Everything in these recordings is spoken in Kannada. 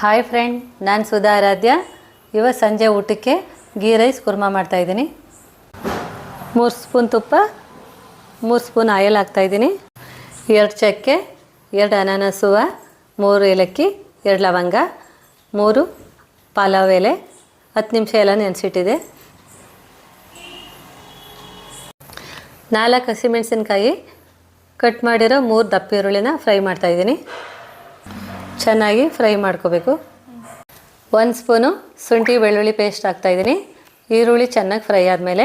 ಹಾಯ್ ಫ್ರೆಂಡ್ ನಾನು ಸುಧಾ ಆರಾಧ್ಯ. ಇವತ್ತು ಸಂಜೆ ಊಟಕ್ಕೆ ಗೀ ರೈಸ್ ಕುರ್ಮಾ ಮಾಡ್ತಾಯಿದ್ದೀನಿ ಮೂರು ಸ್ಪೂನ್ ತುಪ್ಪ, ಮೂರು ಸ್ಪೂನ್ ಆಯಿಲ್ ಹಾಕ್ತಾಯಿದ್ದೀನಿ ಎರಡು ಚಕ್ಕೆ, ಎರಡು ಅನಾನಸುವ ಮೂರು ಏಲಕ್ಕಿ, ಎರಡು ಲವಂಗ, ಮೂರು ಪಲಾವ್ ಎಲೆ, ಹತ್ತು ನಿಮಿಷ ಎಲ್ಲ ನೆನೆಸಿಟ್ಟಿದೆ. ನಾಲ್ಕು ಹಸಿಮೆಣಸಿನ್ಕಾಯಿ ಕಟ್ ಮಾಡಿರೋ ಮೂರು ದಪ್ಪ ಈರುಳ್ಳಿನ ಫ್ರೈ ಮಾಡ್ತಾಯಿದ್ದೀನಿ ಚೆನ್ನಾಗಿ ಫ್ರೈ ಮಾಡ್ಕೋಬೇಕು. ಒಂದು ಸ್ಪೂನು ಶುಂಠಿ ಬೆಳ್ಳುಳ್ಳಿ ಪೇಸ್ಟ್ ಹಾಕ್ತಾಯಿದ್ದೀನಿ ಈರುಳ್ಳಿ ಚೆನ್ನಾಗಿ ಫ್ರೈ ಆದಮೇಲೆ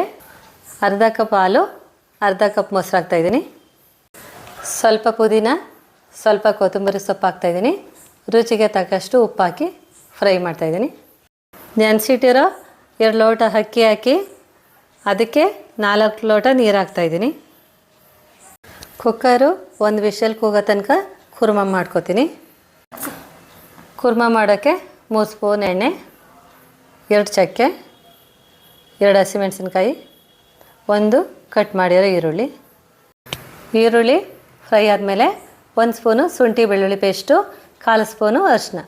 ಅರ್ಧ ಕಪ್ ಹಾಲು, ಅರ್ಧ ಕಪ್ ಮೊಸರು ಹಾಕ್ತಾಯಿದ್ದೀನಿ ಸ್ವಲ್ಪ ಪುದೀನ, ಸ್ವಲ್ಪ ಕೊತ್ತಂಬರಿ ಸೊಪ್ಪು ಹಾಕ್ತಾಯಿದ್ದೀನಿ ರುಚಿಗೆ ತಕ್ಕಷ್ಟು ಉಪ್ಪು ಹಾಕಿ ಫ್ರೈ ಮಾಡ್ತಾಯಿದ್ದೀನಿ ನೆನೆಸಿಟ್ಟಿರೋ ಎರಡು ಲೋಟ ಅಕ್ಕಿ ಹಾಕಿ ಅದಕ್ಕೆ ನಾಲ್ಕು ಲೋಟ ನೀರು ಹಾಕ್ತಾಯಿದ್ದೀನಿ ಕುಕ್ಕರು ಒಂದು ವಿಷಲ್ ಕೂಗೋ ತನಕ ಕುರ್ಮ ಮಾಡ್ಕೋತೀನಿ. ಕುರ್ಮ ಮಾಡೋಕ್ಕೆ ಮೂರು ಸ್ಪೂನ್ ಎಣ್ಣೆ ಎರಡು ಚಕ್ಕೆ, ಎರಡು ಹಸಿಮೆಣಸಿನ್ಕಾಯಿ, ಒಂದು ಕಟ್ ಮಾಡಿರೋ ಈರುಳ್ಳಿ. ಈರುಳ್ಳಿ ಫ್ರೈ ಆದಮೇಲೆ ಒಂದು ಸ್ಪೂನು ಶುಂಠಿ ಬೆಳ್ಳುಳ್ಳಿ ಪೇಸ್ಟು, ಕಾಲು ಸ್ಪೂನು ಅರಿಶಿನ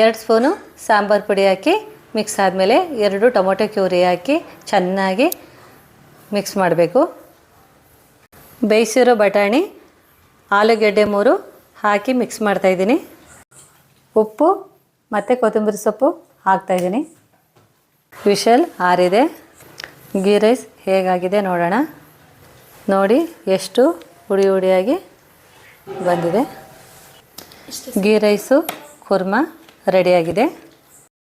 ಎರಡು ಸ್ಪೂನು ಸಾಂಬಾರು ಪುಡಿ ಹಾಕಿ ಮಿಕ್ಸ್ ಆದಮೇಲೆ ಎರಡು ಟೊಮೊಟೊ ಕ್ಯೂರಿ ಹಾಕಿ ಚೆನ್ನಾಗಿ ಮಿಕ್ಸ್ ಮಾಡಬೇಕು. ಬೇಯಿಸಿರೋ ಬಟಾಣಿ, ಆಲೂಗೆಡ್ಡೆ ಮೂರು ಹಾಕಿ ಮಿಕ್ಸ್ ಮಾಡ್ತಾಯಿದ್ದೀನಿ ಉಪ್ಪು ಮತ್ತು ಕೊತ್ತಂಬರಿ ಸೊಪ್ಪು ಹಾಕ್ತಾಯಿದ್ದೀನಿ ವಿಶಲ್ ಆರಿದೆ. ಗೀ ರೈಸ್ ಹೇಗಾಗಿದೆ ನೋಡೋಣ. ನೋಡಿ ಎಷ್ಟು ಹುಡಿ ಹುಡಿಯಾಗಿ ಬಂದಿದೆ. ಗೀ ರೈಸು ಕುರ್ಮ ರೆಡಿಯಾಗಿದೆ.